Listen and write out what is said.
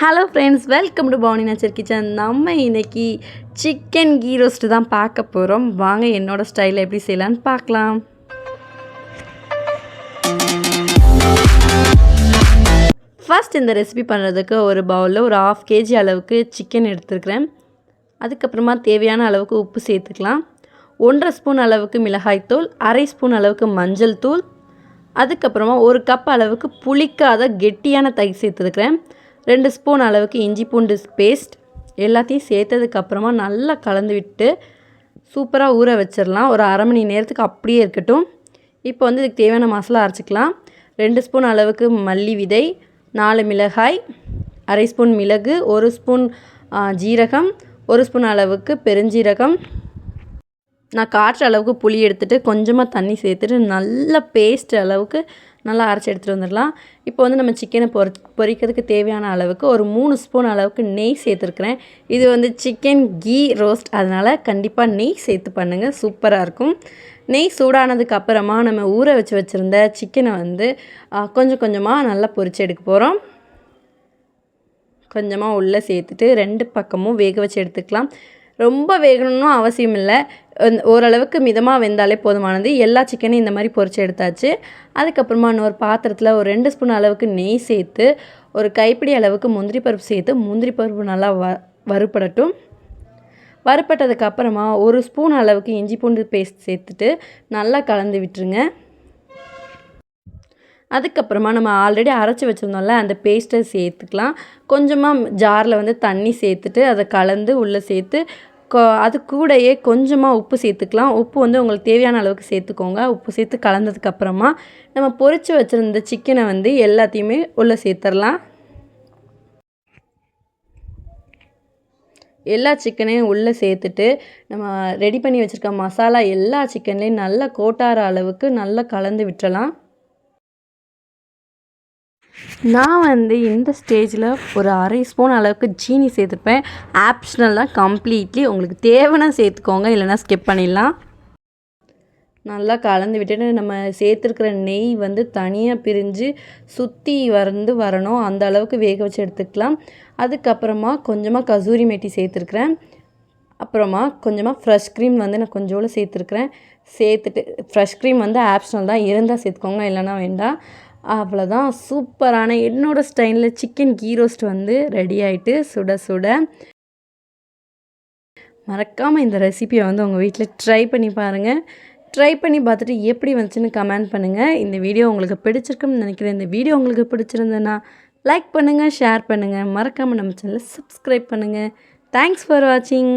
Hello friends welcome to Pavuni nature kitchen நம்ம இன்றைக்கி chicken key roast தான் பார்க்க போகிறோம் வாங்க என்னோடய ஸ்டைலில் எப்படி செய்யலான்னு பார்க்கலாம். ஃபஸ்ட் இந்த ரெசிபி பண்ணுறதுக்கு ஒரு பவுலில் ஒரு ஆஃப் கேஜி அளவுக்கு சிக்கன் எடுத்துருக்கிறேன். அதுக்கப்புறமா தேவையான அளவுக்கு உப்பு சேர்த்துக்கலாம். ஒன்றரை ஸ்பூன் அளவுக்கு மிளகாய்த்தூள் அரை ஸ்பூன் அளவுக்கு மஞ்சள் தூள். அதுக்கப்புறமா ஒரு கப் அளவுக்கு புளிக்காத கெட்டியான தை சேர்த்துருக்கிறேன். ரெண்டு ஸ்பூன் அளவுக்கு இஞ்சி பூண்டு பேஸ்ட் எல்லாத்தையும் சேர்த்ததுக்கப்புறமா நல்லா கலந்து விட்டு சூப்பராக ஊற வச்சிடலாம். ஒரு அரை மணி நேரத்துக்கு அப்படியே இருக்கட்டும். இப்போ வந்து இதுக்கு தேவையான மசாலா அரைச்சிக்கலாம். ரெண்டு ஸ்பூன் அளவுக்கு மல்லி விதை நாலு மிளகாய் அரை ஸ்பூன் மிளகு ஒரு ஸ்பூன் ஜீரகம் ஒரு ஸ்பூன் அளவுக்கு பெருஞ்சீரகம் நான் காட்டுற அளவுக்கு புளி எடுத்துகிட்டு கொஞ்சமாக தண்ணி சேர்த்துட்டு நல்ல பேஸ்ட் அளவுக்கு நல்லா அரைச்சி எடுத்துகிட்டு வந்துடலாம். இப்போ வந்து நம்ம சிக்கனை பொரி பொரிக்கிறதுக்கு தேவையான அளவுக்கு ஒரு மூணு ஸ்பூன் அளவுக்கு நெய் சேர்த்துருக்குறேன். இது வந்து சிக்கன் கீ ரோஸ்ட் அதனால் கண்டிப்பாக நெய் சேர்த்து பண்ணுங்கள் சூப்பராக இருக்கும். நெய் சூடானதுக்கு அப்புறமா நம்ம ஊற வச்சு வச்சுருந்த சிக்கனை வந்து கொஞ்சம் கொஞ்சமாக நல்லா பொரிச்சு எடுக்க போகிறோம் கொஞ்சமாக உள்ளே சேர்த்துட்டு ரெண்டு பக்கமும் வேக வச்சு எடுத்துக்கலாம். ரொம்ப வேகணும்னு அவசியம் இல்லை ஓரளவுக்கு மிதமாக வெந்தாலே போதுமானது. எல்லா சிக்கனையும் இந்த மாதிரி பொரிச்சு எடுத்தாச்சு. அதுக்கப்புறமா இன்னொரு பாத்திரத்தில் ஒரு ரெண்டு ஸ்பூன் அளவுக்கு நெய் சேர்த்து ஒரு கைப்பிடி அளவுக்கு முந்திரி பருப்பு சேர்த்து முந்திரி பருப்பு நல்லா வ வறுப்படட்டும் வறுப்பட்டதுக்கு அப்புறமா ஒரு ஸ்பூன் அளவுக்கு இஞ்சி பூண்டு பேஸ்ட் சேர்த்துட்டு நல்லா கலந்து விட்டுருங்க. அதுக்கப்புறமா நம்ம ஆல்ரெடி அரைச்சி வச்சுருந்தோம்ல அந்த பேஸ்ட்டை சேர்த்துக்கலாம். கொஞ்சமாக ஜாரில் வந்து தண்ணி சேர்த்துட்டு அதை கலந்து உள்ளே சேர்த்து அது கூடயே கொஞ்சமாக உப்பு சேர்த்துக்கலாம். உப்பு வந்து உங்களுக்கு தேவையான அளவுக்கு சேர்த்துக்கோங்க. உப்பு சேர்த்து கலந்ததுக்கப்புறமா நம்ம பொரித்து வச்சுருந்த சிக்கனை வந்து எல்லாத்தையுமே உள்ளே சேர்த்துடலாம் எல்லா சிக்கனையும் உள்ளே சேர்த்துட்டு நம்ம ரெடி பண்ணி வச்சுருக்க மசாலா எல்லா சிக்கன்லேயும் நல்லா கோட்டார அளவுக்கு நல்லா கலந்து விட்டுறலாம். நான் வந்து இந்த ஸ்டேஜில் ஒரு அரை ஸ்பூன் அளவுக்கு ஜீனி சேர்த்துப்பேன். ஆப்ஷனல் தான் கம்ப்ளீட்லி உங்களுக்கு தேவைன்னா சேர்த்துக்கோங்க இல்லைனா ஸ்கிப் பண்ணிடலாம். நல்லா கலந்து விட்டுட்டு நம்ம சேர்த்துருக்கிற நெய் வந்து தனியாக பிரிஞ்சு சுற்றி வந்து வரணும். அந்த அளவுக்கு வேக வச்சு எடுத்துக்கலாம். அதுக்கப்புறமா கொஞ்சமாக கசூரி மேட்டி சேர்த்துருக்குறேன். அப்புறமா கொஞ்சமாக ஃப்ரெஷ் க்ரீம் வந்து நான் கொஞ்சோடு சேர்த்துருக்குறேன். சேர்த்துட்டு ஃப்ரெஷ் க்ரீம் வந்து ஆப்ஷனல் தான். இருந்தால் சேர்த்துக்கோங்க இல்லைனா வேண்டாம். அவ்வளோதான் சூப்பரான என்னோடய ஸ்டைலில் சிக்கன் கீ ரோஸ்ட் வந்து ரெடி ஆகிட்டு சுட சுட. மறக்காமல் இந்த ரெசிபியை வந்து உங்கள் வீட்டில் ட்ரை பண்ணி பாருங்கள் ட்ரை பண்ணி பார்த்துட்டு எப்படி வந்துச்சுன்னு கமெண்ட் பண்ணுங்கள் இந்த வீடியோ உங்களுக்கு பிடிச்சிருக்குன்னு நினைக்கிறேன். இந்த வீடியோ உங்களுக்கு பிடிச்சிருந்ததுன்னா லைக் பண்ணுங்கள் ஷேர் பண்ணுங்கள் மறக்காமல் நம்ம சேனலை சப்ஸ்கிரைப் பண்ணுங்கள் தேங்க்ஸ் ஃபார் வாட்சிங்